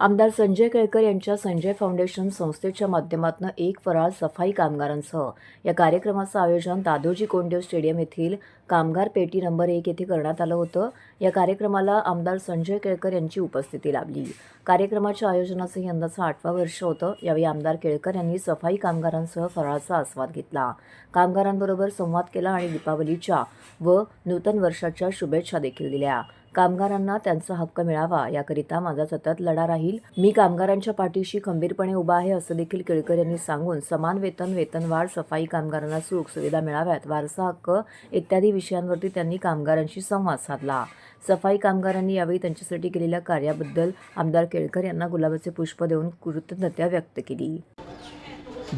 आमदार संजय केळकर यांच्या संजय फाउंडेशन संस्थेच्या माध्यमातून एक फराळ सफाई कामगारांसह या कार्यक्रमाचं आयोजन दादोजी कोंडदेव स्टेडियम येथील कामगार पेटी नंबर एक येथे करण्यात आलं होतं. या कार्यक्रमाला आमदार संजय केळकर यांची उपस्थिती लाभली. कार्यक्रमाच्या आयोजनाचं यंदाचं आठवा वर्ष होतं. यावेळी आमदार केळकर यांनी सफाई कामगारांसह फराळाचा आस्वाद घेतला. कामगारांबरोबर संवाद केला आणि दीपावलीच्या व नूतन वर्षाच्या शुभेच्छा देखील दिल्या. कामगारांना त्यांचा हक्क मिळावा याकरिता माझा सतत लढा राहील. मी कामगारांच्या पाठीशी खंबीरपणे उभा आहे असं देखील केळकर यांनी सांगून समान वेतन वेतनवाढ सफाई कामगारांना सुख सुविधा मिळाव्यात वारसा हक्क इत्यादी विषयांवरती त्यांनी कामगारांशी संवाद साधला. सफाई कामगारांनी यावेळी त्यांच्यासाठी केलेल्या कार्याबद्दल आमदार केळकर यांना गुलाबाचे पुष्प देऊन कृतज्ञता व्यक्त केली.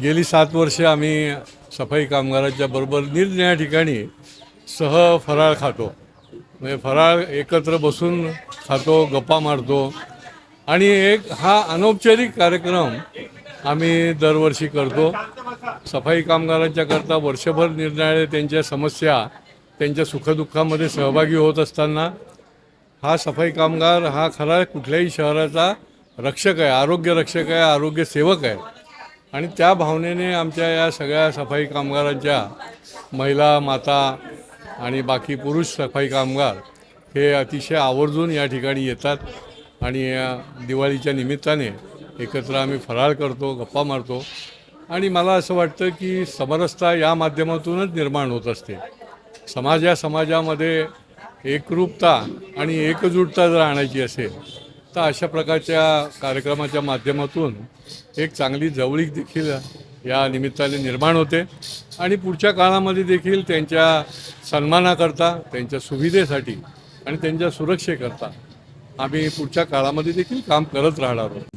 गेली सात वर्षे आम्ही सफाई कामगारांच्या बरोबर निरनिळ्या ठिकाणी सह फराळ खातो. म्हणजे फराळ एकत्र बसून खातो गप्पा मारतो. आणि एक हा अनौपचारिक कार्यक्रम आम्ही दरवर्षी करतो. सफाई कामगारांच्याकरता वर्षभर निर्णय त्यांच्या समस्या त्यांच्या सुखदुःखामध्ये सहभागी होत असताना हा सफाई कामगार हा खरा कुठल्याही शहराचा रक्षक आहे आरोग्य रक्षक आहे आरोग्य सेवक आहे. आणि त्या भावनेने आमच्या या सगळ्या सफाई कामगारांच्या महिला माता आणि बाकी पुरुष सफाई कामगार हे अतिशय आवर्जून या ठिकाणी येतात आणि या दिवाळीच्या निमित्ताने एकत्र आम्ही फराळ करतो गप्पा मारतो. आणि मला असं वाटतं की समरसता या माध्यमातूनच निर्माण होत असते. समाज या समाजामध्ये एकरूपता आणि एकजूटता जर आणायची असेल तर अशा प्रकारच्या कार्यक्रमाच्या माध्यमातून एक चांगली जवळीक देखील या निमित्ताने निर्माण होते. आणि पुढच्या काळामध्ये देखील त्यांच्या सन्मानाकरता त्यांच्या सुविधेसाठी आणि त्यांच्या सुरक्षेकरता आम्ही पुढच्या काळामध्ये देखील काम करत राहणार आहोत.